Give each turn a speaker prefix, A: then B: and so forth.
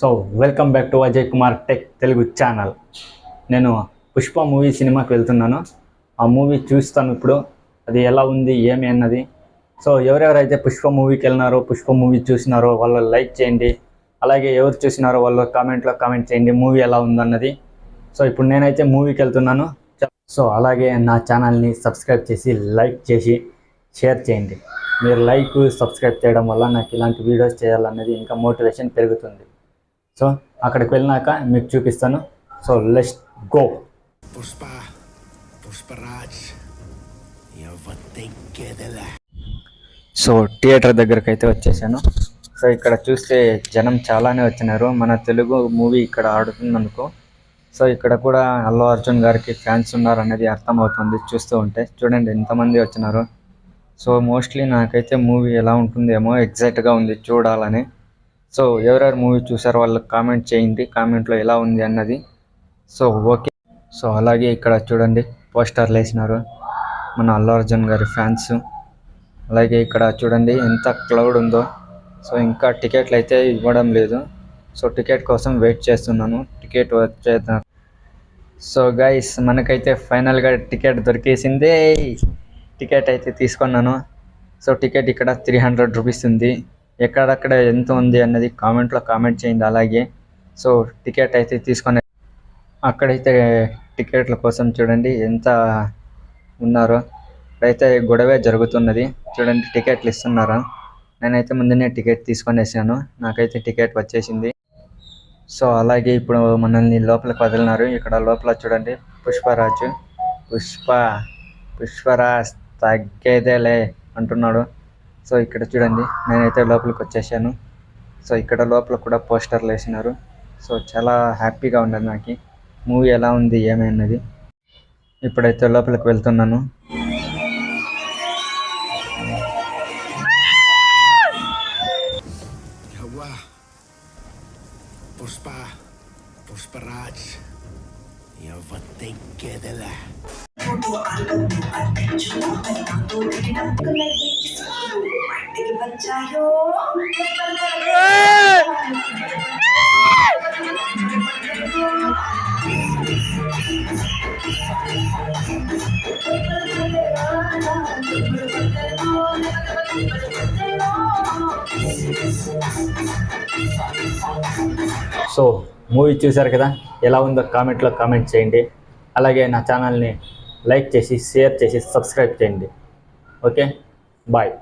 A: So welcome back to Ajay Kumar tech Telugu channel నేను Pushpa movie సినిమాకి వెళ్తున్నాను. ఆ మూవీ చూస్తాను ఇప్పుడు. అది ఎలా ఉంది ఏమి అన్నది. సో ఎవరెవరైతే పుష్ప మూవీకి వెళ్ళినారో పుష్ప మూవీ చూసినారో వాళ్ళు లైక్ చేయండి. అలాగే ఎవరు చూసినారో వాళ్ళు కామెంట్లో కామెంట్ చేయండి మూవీ ఎలా ఉందన్నది. సో ఇప్పుడు నేనైతే మూవీకి వెళ్తున్నాను. సో అలాగే నా ఛానల్ని సబ్స్క్రైబ్ చేసి లైక్ చేసి షేర్ చేయండి. మీరు లైక్ సబ్స్క్రైబ్ చేయడం వల్ల నాకు ఇలాంటి వీడియోస్ చేయాలన్నది ఇంకా మోటివేషన్ పెరుగుతుంది. సో అక్కడికి వెళ్ళినాక మీకు చూపిస్తాను. So let's go.
B: Pushpa Pushparaj
A: so theatre దగ్గరకు అయితే వచ్చేసాను. సో ఇక్కడ చూస్తే జనం చాలానే వచ్చినారు. మన తెలుగు మూవీ ఇక్కడ ఆడుతుందనుకో. సో ఇక్కడ కూడా అల్లు అర్జున్ గారికి ఫ్యాన్స్ ఉన్నారు అనేది అర్థమవుతుంది చూస్తూ ఉంటే. చూడండి ఎంతమంది వచ్చినారు. సో మోస్ట్లీ నాకైతే మూవీ ఎలా ఉంటుందేమో ఎగ్జైట్గా ఉంది చూడాలని. సో ఎవరెవరు మూవీ చూసారు వాళ్ళు కామెంట్ చేయండి. కామెంట్లో ఎలా ఉంది అన్నది. So okay. సో అలాగే ఇక్కడ చూడండి పోస్టర్లు వేసినారు మన అల్లు అర్జున్ గారి ఫ్యాన్స్. అలాగే ఇక్కడ చూడండి ఎంత క్లౌడ్ ఉందో. సో ఇంకా టికెట్లు అయితే ఇవ్వడం లేదు. సో టికెట్ కోసం వెయిట్ చేస్తున్నాను. టికెట్ వచ్చే సో గైస్ మనకైతే ఫైనల్గా టికెట్ దొరికేసిందే. టికెట్ అయితే తీసుకున్నాను. సో టికెట్ ఇక్కడ త్రీ హండ్రెడ్ రూపీస్ ఉంది. ఎక్కడక్కడ ఎంత ఉంది అన్నది కామెంట్లో కామెంట్ చేయండి అలాగే. సో టికెట్ అయితే తీసుకొని అక్కడైతే టికెట్ల కోసం చూడండి ఎంత ఉన్నారో. అయితే గొడవే జరుగుతున్నది. చూడండి టికెట్లు ఇస్తున్నారు? నేనైతే ముందునే టికెట్ తీసుకొనేసాను. నాకైతే టికెట్ వచ్చేసింది. సో అలాగే ఇప్పుడు మనల్ని లోపలికి వదిలినారు. ఇక్కడ లోపల చూడండి. పుష్పరాజు. పుష్ప. పుష్పరాజ్ తగ్గేదేలే అంటున్నాడు. సో ఇక్కడ చూడండి నేనైతే లోపలికి వచ్చేసాను. సో ఇక్కడ లోపల కూడా పోస్టర్లు వేసినారు. సో చాలా హ్యాపీగా ఉన్నది నాకు. మూవీ ఎలా ఉంది ఏమి అన్నది ఇప్పుడైతే లోపలికి వెళ్తున్నాను.
B: పుష్ప. పుష్పరాజ్.
A: సో మూవీ చూసారు కదా? ఎలా ఉందో కామెంట్లో కామెంట్ చేయండి. అలాగే నా ఛానల్ని లైక్ చేసి షేర్ చేసి సబ్స్క్రైబ్ చేయండి. Okay bye